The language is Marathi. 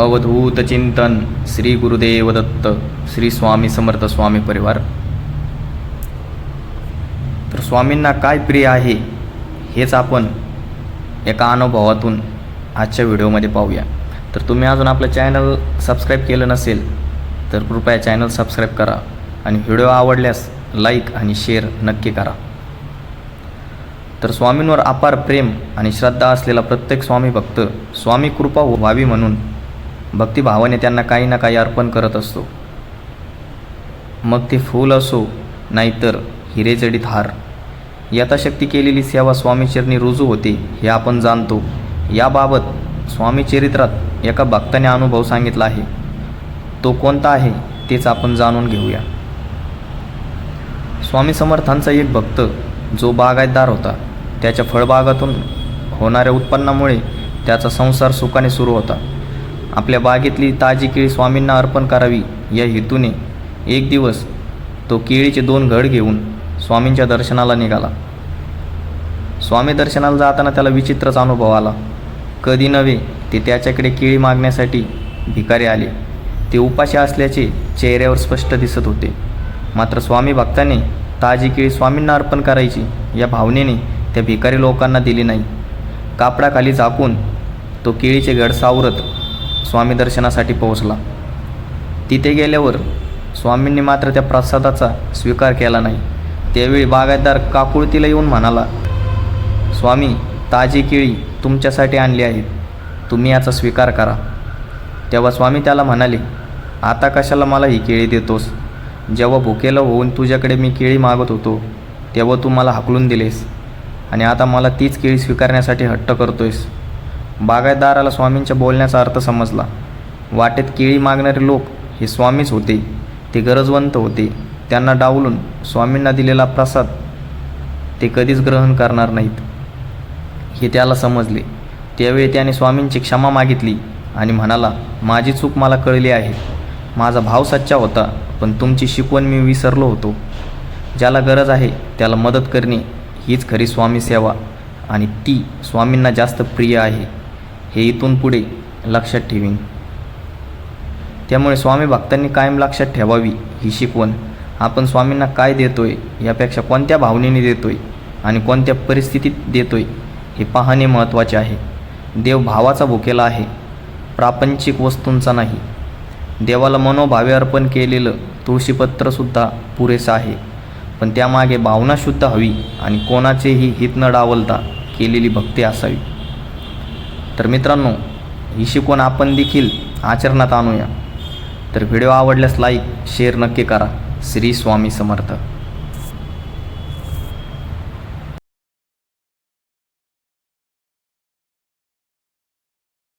अवधूत चिंतन श्री गुरुदेव दत्त श्री स्वामी समर्थ स्वामी परिवार. तर स्वामींना काय प्रिय आहे हेच आपण एका अनुभवातून आजच्या व्हिडिओमध्ये पाहूया. तर तुम्ही अजून आपलं चॅनल सबस्क्राईब केलं नसेल तर कृपया चॅनल सबस्क्राईब करा आणि व्हिडिओ आवडल्यास लाईक आणि शेअर नक्की करा. तर स्वामींवर अपार प्रेम आणि श्रद्धा असलेला प्रत्येक स्वामी भक्त स्वामी कृपा व्हावी म्हणून भक्तिभावाने त्यांना काही ना काही अर्पण करत असतो. मग ते फूल असो नाहीतर हिरेजडीत हार. यथाशक्ती केलेली सेवा स्वामीचरणी रुजू होते हे आपण जाणतो. याबाबत स्वामीचरित्रात एका भक्ताने अनुभव सांगितला आहे. तो कोणता आहे तेच आपण जाणून घेऊया. स्वामी समर्थांचा एक भक्त जो बागायतदार होता. त्याच्या फळबागातून होणाऱ्या उत्पन्नामुळे त्याचा संसार सुखाने सुरू होता. आपल्या बागेतली ताजी केळी स्वामींना अर्पण करावी या हेतूने एक दिवस तो केळीचे दोन घड घेऊन स्वामींच्या दर्शनाला निघाला. स्वामी दर्शनाला जाताना त्याला विचित्रच अनुभव आला. कधी नव्हे ते त्याच्याकडे केळी मागण्यासाठी भिकारी आले. ते उपाशी असल्याचे चेहऱ्यावर स्पष्ट दिसत होते. मात्र स्वामी भक्ताने ताजी केळी स्वामींना अर्पण करायची या भावनेने त्या भिकारी लोकांना दिली नाही. कापडाखाली झाकून तो केळीचे गड सावरत स्वामी दर्शनासाठी पोहोचला. तिथे गेल्यावर स्वामींनी मात्र त्या प्रसादाचा स्वीकार केला नाही. त्यावेळी बागायतदार काकुळतीला येऊन म्हणाला स्वामी ताजी केळी तुमच्यासाठी आणली आहेत. तुम्ही याचा स्वीकार करा. तेव्हा स्वामी त्याला म्हणाले आता कशाला मला ही केळी देतोस? जेव्हा भुकेलं होऊन तुझ्याकडे मी केळी मागत होतो तेव्हा तू मला हाकलून दिलेस आणि आता मला तीच केळी स्वीकारण्यासाठी हट्ट करतोयस. बागायतदाराला स्वामींच्या बोलण्याचा अर्थ समजला. वाटेत केळी मागणारे लोक हे स्वामीच होते ते गरजवंत होते. त्यांना डावलून स्वामींना दिलेला प्रसाद ते कधीच ग्रहण करणार नाहीत. हे त्याला समजले. त्यावेळी त्याने स्वामींची क्षमा मागितली आणि म्हणाला माझी चूक मला कळली आहे. माझा भाव सच्चा होता पण तुमची शिकवण मी विसरलो होतो. ज्याला गरज आहे त्याला मदत करणे हीच खरी स्वामी सेवा आणि ती स्वामींना जास्त प्रिय आहे. हे इथून पुढे लक्षात ठेवीन. त्यामुळे स्वामी भक्तांनी कायम लक्षात ठेवावी ही शिकवण. आपण स्वामींना काय देतोय यापेक्षा कोणत्या भावनेने देतोय आणि कोणत्या परिस्थितीत देतोय हे पाहणे महत्त्वाचे आहे. देव भावाचा भुकेला आहे प्रापंचिक वस्तूंचा नाही. देवाला मनोभावे अर्पण केलेलं तुळशीपत्रसुद्धा पुरेसं आहे. पण त्यामागे भावना शुद्ध हवी आणि कोणाचेही हित न डावलता केलेली भक्ती असावी. तर मित्रांनो ही शिकवण आपण देखील आचरणात आणूया. तर व्हिडिओ आवडल्यास लाईक शेअर नक्की करा. श्री स्वामी समर्थ.